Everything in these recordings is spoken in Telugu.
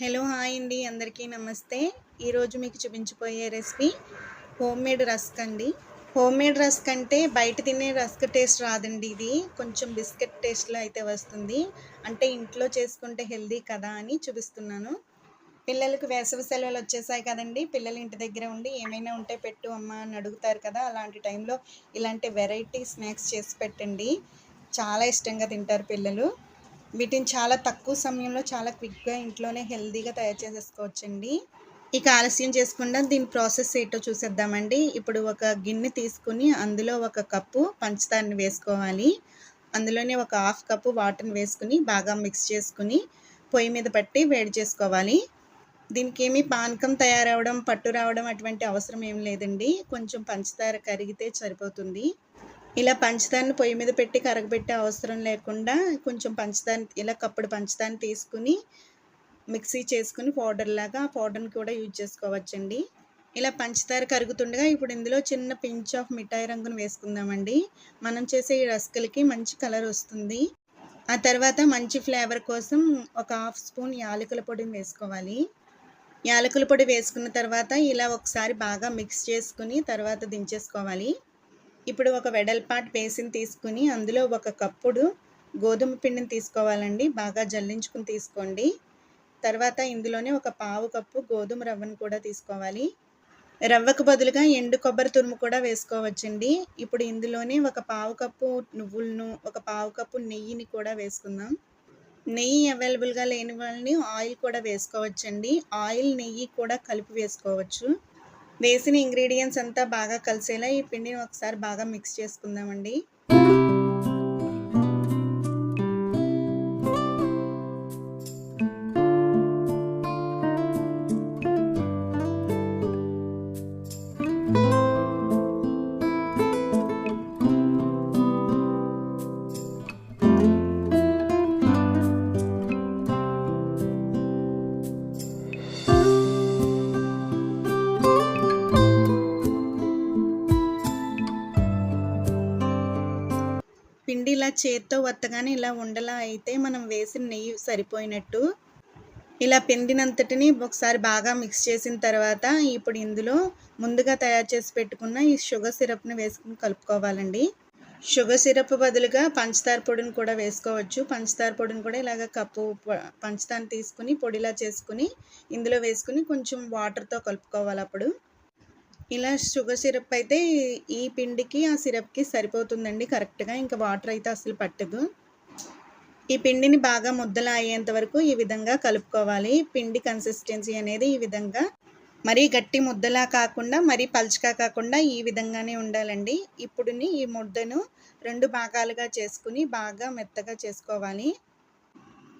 హలో హాయ్ అండి. అందరికీ నమస్తే. ఈరోజు మీకు చూపించిపోయే రెసిపీ హోమ్ మేడ్ రస్క్ అండి. హోమ్ మేడ్ రస్క్ అంటే బయట తినే రస్క్ టేస్ట్ రాదండి ఇది. కొంచెం బిస్కెట్ టేస్ట్లో అయితే వస్తుంది. అంటే ఇంట్లో చేసుకుంటే హెల్దీ కదా అని చూపిస్తున్నాను. పిల్లలకు వేసవి సెలవులు వచ్చేసాయి కదండి. పిల్లలు ఇంటి దగ్గర ఉండి ఏమైనా ఉంటే పెట్టు అమ్మ అని అడుగుతారు కదా. అలాంటి టైంలో ఇలాంటి వెరైటీ స్నాక్స్ చేసి పెట్టండి. చాలా ఇష్టంగా తింటారు పిల్లలు. వీటిని చాలా తక్కువ సమయంలో చాలా క్విక్గా ఇంట్లోనే హెల్తీగా తయారు చేసేసుకోవచ్చండి. ఇక ఆలస్యం చేసుకుండా దీని ప్రాసెస్ ఏంటో చూసేద్దామండి. ఇప్పుడు ఒక గిన్నె తీసుకుని అందులో ఒక కప్పు పంచదారని వేసుకోవాలి. అందులోనే ఒక హాఫ్ కప్పు వాటర్ని వేసుకుని బాగా మిక్స్ చేసుకుని పొయ్యి మీద పట్టి వేడి చేసుకోవాలి. దీనికి ఏమీ పానకం తయారవడం పట్టు రావడం అటువంటి అవసరం ఏం లేదండి. కొంచెం పంచదార కరిగితే సరిపోతుంది. ఇలా పంచదారని పొయ్యి మీద పెట్టి కరగబెట్టే అవసరం లేకుండా కొంచెం పంచదార ఇలా కప్పుడు పంచదారని తీసుకుని మిక్సీ చేసుకుని పౌడర్ లాగా ఆ పౌడర్ని కూడా యూజ్ చేసుకోవచ్చండి. ఇలా పంచదార కరుగుతుండగా ఇప్పుడు ఇందులో చిన్న పించ్ ఆఫ్ మిఠాయి రంగును వేసుకుందామండి. మనం చేసే ఈ రస్కలకి మంచి కలర్ వస్తుంది. ఆ తర్వాత మంచి ఫ్లేవర్ కోసం ఒక హాఫ్ స్పూన్ యాలకుల పొడిని వేసుకోవాలి. యాలకుల పొడి వేసుకున్న తర్వాత ఇలా ఒకసారి బాగా మిక్స్ చేసుకుని తర్వాత దించేసుకోవాలి. ఇప్పుడు ఒక వెడల్పాటి బేసిన్ తీసుకుని అందులో ఒక కప్పుడు గోధుమ పిండిని తీసుకోవాలండి. బాగా జల్లించుకుని తీసుకోండి. తర్వాత ఇందులోనే ఒక పావు కప్పు గోధుమ రవ్వను కూడా తీసుకోవాలి. రవ్వకు బదులుగా ఎండు కొబ్బరి తురుము కూడా వేసుకోవచ్చండి. ఇప్పుడు ఇందులోనే ఒక పావు కప్పు నువ్వులను ఒక పావు కప్పు నెయ్యిని కూడా వేసుకుందాం. నెయ్యి అవైలబుల్గా లేని వాళ్ళని ఆయిల్ కూడా వేసుకోవచ్చండి. ఆయిల్ నెయ్యి కూడా కలిపి వేసుకోవచ్చు. వేసిన ఇంగ్రీడియంట్స్ అంతా బాగా కలిసేలా ఈ పిండిని ఒకసారి బాగా మిక్స్ చేసుకుందామండి. ఇలా చేత్తో వత్తగానే ఇలా ఉండలా అయితే మనం వేసిన నెయ్యి సరిపోయినట్టు. ఇలా పిండినంతటిని ఒకసారి బాగా మిక్స్ చేసిన తర్వాత ఇప్పుడు ఇందులో ముందుగా తయారు చేసి పెట్టుకున్న ఈ షుగర్ సిరప్ని వేసుకుని కలుపుకోవాలండి. షుగర్ సిరప్ బదులుగా పంచదార పొడిని కూడా వేసుకోవచ్చు. పంచదార పొడిని కూడా ఇలాగ కప్పు పంచదార తీసుకుని పొడిలా చేసుకుని ఇందులో వేసుకుని కొంచెం వాటర్తో కలుపుకోవాలి అప్పుడు. ఇలా షుగర్ సిరప్ అయితే ఈ పిండికి ఆ సిరప్కి సరిపోతుందండి కరెక్ట్గా. ఇంకా వాటర్ అయితే అసలు పట్టదు. ఈ పిండిని బాగా ముద్దలా అయ్యేంత వరకు ఈ విధంగా కలుపుకోవాలి. పిండి కన్సిస్టెన్సీ అనేది ఈ విధంగా మరీ గట్టి ముద్దలా కాకుండా మరీ పలుచగా కాకుండా ఈ విధంగానే ఉండాలండి. ఇప్పుడుని ఈ ముద్దను రెండు భాగాలుగా చేసుకుని బాగా మెత్తగా చేసుకోవాలి.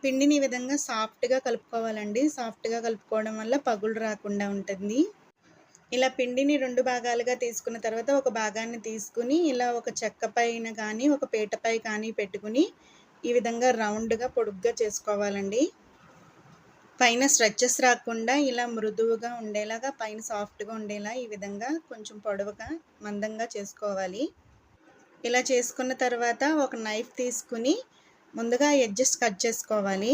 పిండిని ఈ విధంగా సాఫ్ట్గా కలుపుకోవాలండి. సాఫ్ట్గా కలుపుకోవడం వల్ల పగులు రాకుండా ఉంటుంది. ఇలా పిండిని రెండు భాగాలుగా తీసుకున్న తర్వాత ఒక భాగాన్ని తీసుకుని ఇలా ఒక చెక్క పైన కానీ ఒక పీటపై కానీ పెట్టుకుని ఈ విధంగా రౌండ్గా పొడుగ్గా చేసుకోవాలండి. పైన స్ట్రెచెస్ రాకుండా ఇలా మృదువుగా ఉండేలాగా పైన సాఫ్ట్గా ఉండేలా ఈ విధంగా కొంచెం పొడవుగా మందంగా చేసుకోవాలి. ఇలా చేసుకున్న తర్వాత ఒక నైఫ్ తీసుకుని ముందుగా ఎడ్జెస్ కట్ చేసుకోవాలి.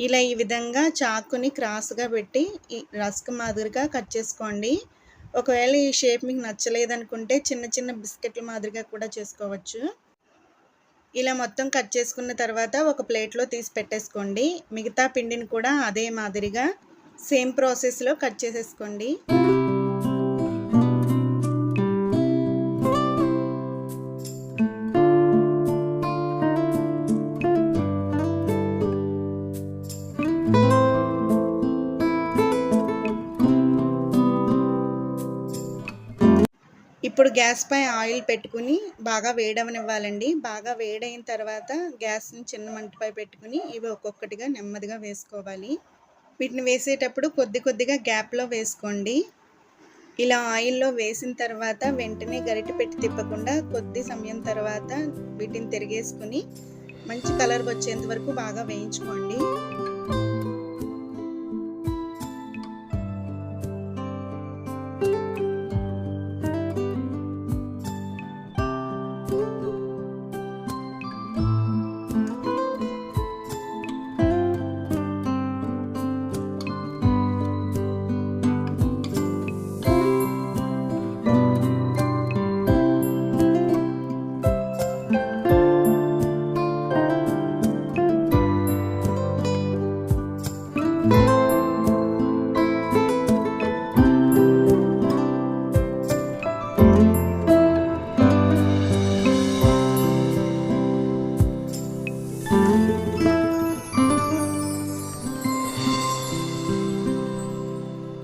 ఇలా ఈ విధంగా చాకుని క్రాస్గా పెట్టి రస్క్ మాదిరిగా కట్ చేసుకోండి. ఒకవేళ ఈ షేప్ మీకు నచ్చలేదనుకుంటే చిన్న చిన్న బిస్కెట్ల మాదిరిగా కూడా చేసుకోవచ్చు. ఇలా మొత్తం కట్ చేసుకున్న తర్వాత ఒక ప్లేట్లో తీసి పెట్టేసుకోండి. మిగతా పిండిని కూడా అదే మాదిరిగా సేమ్ ప్రాసెస్లో కట్ చేసేసుకోండి. ఇప్పుడు గ్యాస్పై ఆయిల్ పెట్టుకుని బాగా వేడవనివ్వాలండి. బాగా వేడైన తర్వాత గ్యాస్ని చిన్న మంటపై పెట్టుకుని ఇవి ఒక్కొక్కటిగా నెమ్మదిగా వేసుకోవాలి. వీటిని వేసేటప్పుడు కొద్ది కొద్దిగా గ్యాప్లో వేసుకోండి. ఇలా ఆయిల్లో వేసిన తర్వాత వెంటనే గరిటె పెట్టి తిప్పకుండా కొద్ది సమయం తర్వాత వీటిని తిరిగేసుకుని మంచి కలర్ వచ్చేంత వరకు బాగా వేయించుకోండి.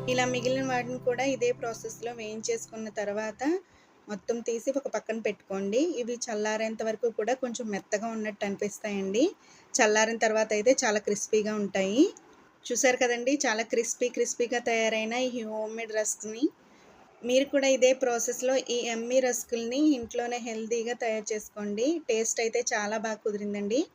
ఇలా మిగిలిన వాటిని కూడా ఇదే ప్రాసెస్లో వేయించేసుకున్న తర్వాత మొత్తం తీసి ఒక పక్కన పెట్టుకోండి. ఇవి చల్లారేంత వరకు కూడా కొంచెం మెత్తగా ఉన్నట్టు అనిపిస్తాయండి. చల్లారిన తర్వాత అయితే చాలా క్రిస్పీగా ఉంటాయి. చూసారు కదండి చాలా క్రిస్పీ క్రిస్పీగా తయారైన ఈ హోమ్ మేడ్ రస్క్ని. మీరు కూడా ఇదే ప్రాసెస్లో ఈ ఎమ్మీ రస్కుల్ని ఇంట్లోనే హెల్తీగా తయారు చేసుకోండి. టేస్ట్ అయితే చాలా బాగా కుదిరిందండి.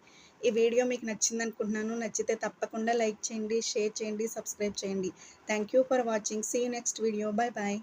ఈ వీడియో మీకు నచ్చింది అనుకుంటున్నాను నచ్చితే తప్పకుండా లైక్ చేయండి షేర్ చేయండి సబ్స్క్రైబ్ చేయండి. Thank you for watching see next video bye bye